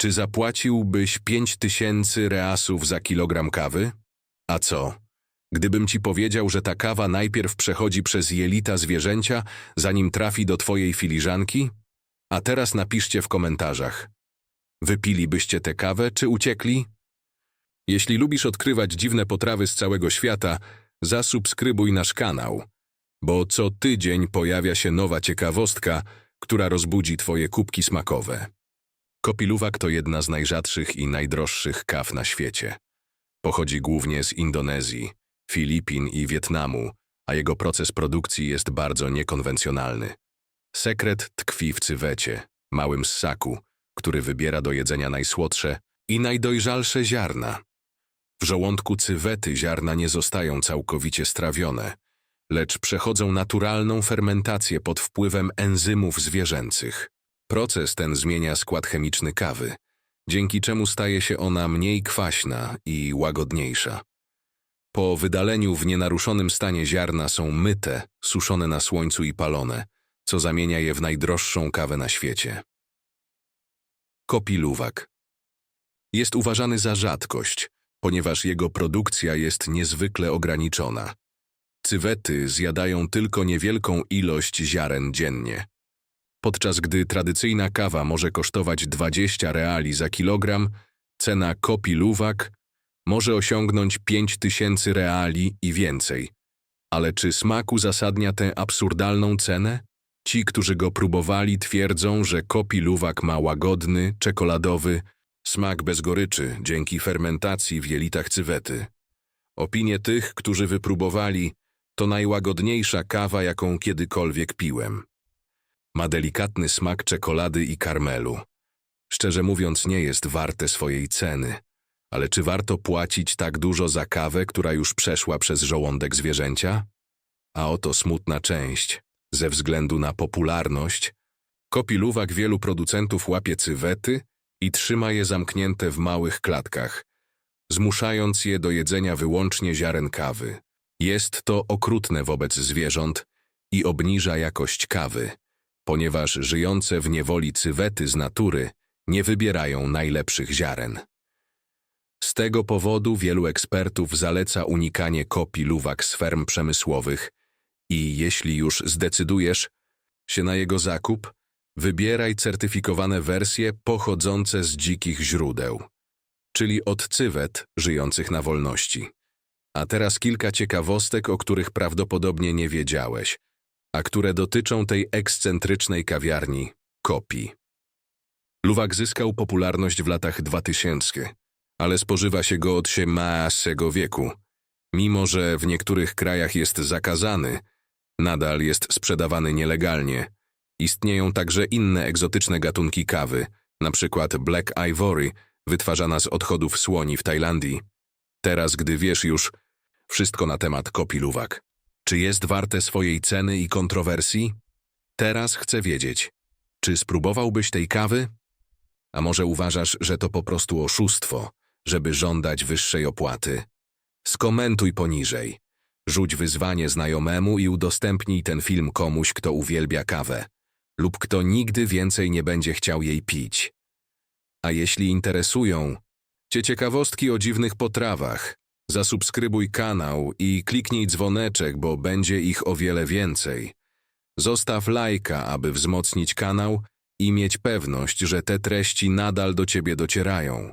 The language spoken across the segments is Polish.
Czy zapłaciłbyś pięć tysięcy reasów za kilogram kawy? A co? Gdybym ci powiedział, że ta kawa najpierw przechodzi przez jelita zwierzęcia, zanim trafi do twojej filiżanki? A teraz napiszcie w komentarzach. Wypilibyście tę kawę, czy uciekli? Jeśli lubisz odkrywać dziwne potrawy z całego świata, zasubskrybuj nasz kanał, bo co tydzień pojawia się nowa ciekawostka, która rozbudzi twoje kubki smakowe. Kopiluwak to jedna z najrzadszych i najdroższych kaw na świecie. Pochodzi głównie z Indonezji, Filipin i Wietnamu, a jego proces produkcji jest bardzo niekonwencjonalny. Sekret tkwi w cywecie, małym ssaku, który wybiera do jedzenia najsłodsze i najdojrzalsze ziarna. W żołądku cywety ziarna nie zostają całkowicie strawione, lecz przechodzą naturalną fermentację pod wpływem enzymów zwierzęcych. Proces ten zmienia skład chemiczny kawy, dzięki czemu staje się ona mniej kwaśna i łagodniejsza. Po wydaleniu w nienaruszonym stanie ziarna są myte, suszone na słońcu i palone, co zamienia je w najdroższą kawę na świecie. Kopiluwak Jest uważany za rzadkość, ponieważ jego produkcja jest niezwykle ograniczona. Cywety zjadają tylko niewielką ilość ziaren dziennie. Podczas gdy tradycyjna kawa może kosztować 20 reali za kilogram, cena kopiluwak może osiągnąć 5000 reali i więcej. Ale czy smak uzasadnia tę absurdalną cenę? Ci, którzy go próbowali, twierdzą, że kopiluwak ma łagodny, czekoladowy smak bez goryczy dzięki fermentacji w jelitach cywety. Opinie tych, którzy wypróbowali, to najłagodniejsza kawa, jaką kiedykolwiek piłem. Ma delikatny smak czekolady i karmelu. Szczerze mówiąc, nie jest warte swojej ceny. Ale czy warto płacić tak dużo za kawę, która już przeszła przez żołądek zwierzęcia? A oto smutna część. Ze względu na popularność, kopiluwak wielu producentów łapie cywety i trzyma je zamknięte w małych klatkach, zmuszając je do jedzenia wyłącznie ziaren kawy. Jest to okrutne wobec zwierząt i obniża jakość kawy, ponieważ żyjące w niewoli cywety z natury nie wybierają najlepszych ziaren. Z tego powodu wielu ekspertów zaleca unikanie kopii luwak z ferm przemysłowych i jeśli już zdecydujesz się na jego zakup, wybieraj certyfikowane wersje pochodzące z dzikich źródeł, czyli od cywet żyjących na wolności. A teraz kilka ciekawostek, o których prawdopodobnie nie wiedziałeś, a które dotyczą tej ekscentrycznej kawiarni kopii. Luwak zyskał popularność w latach 2000, ale spożywa się go od XVIII wieku. Mimo, że w niektórych krajach jest zakazany, nadal jest sprzedawany nielegalnie. Istnieją także inne egzotyczne gatunki kawy, np. Black Ivory, wytwarzana z odchodów słoni w Tajlandii. Teraz, gdy wiesz już wszystko na temat kopii luwak, czy jest warte swojej ceny i kontrowersji? Teraz chcę wiedzieć, czy spróbowałbyś tej kawy? A może uważasz, że to po prostu oszustwo, żeby żądać wyższej opłaty? Skomentuj poniżej. Rzuć wyzwanie znajomemu i udostępnij ten film komuś, kto uwielbia kawę lub kto nigdy więcej nie będzie chciał jej pić. A jeśli interesują Cię ciekawostki o dziwnych potrawach, zasubskrybuj kanał i kliknij dzwoneczek, bo będzie ich o wiele więcej. Zostaw lajka, aby wzmocnić kanał i mieć pewność, że te treści nadal do Ciebie docierają.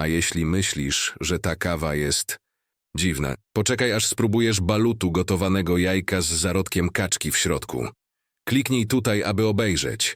A jeśli myślisz, że ta kawa jest dziwna, poczekaj aż spróbujesz balutu gotowanego jajka z zarodkiem kaczki w środku. Kliknij tutaj, aby obejrzeć.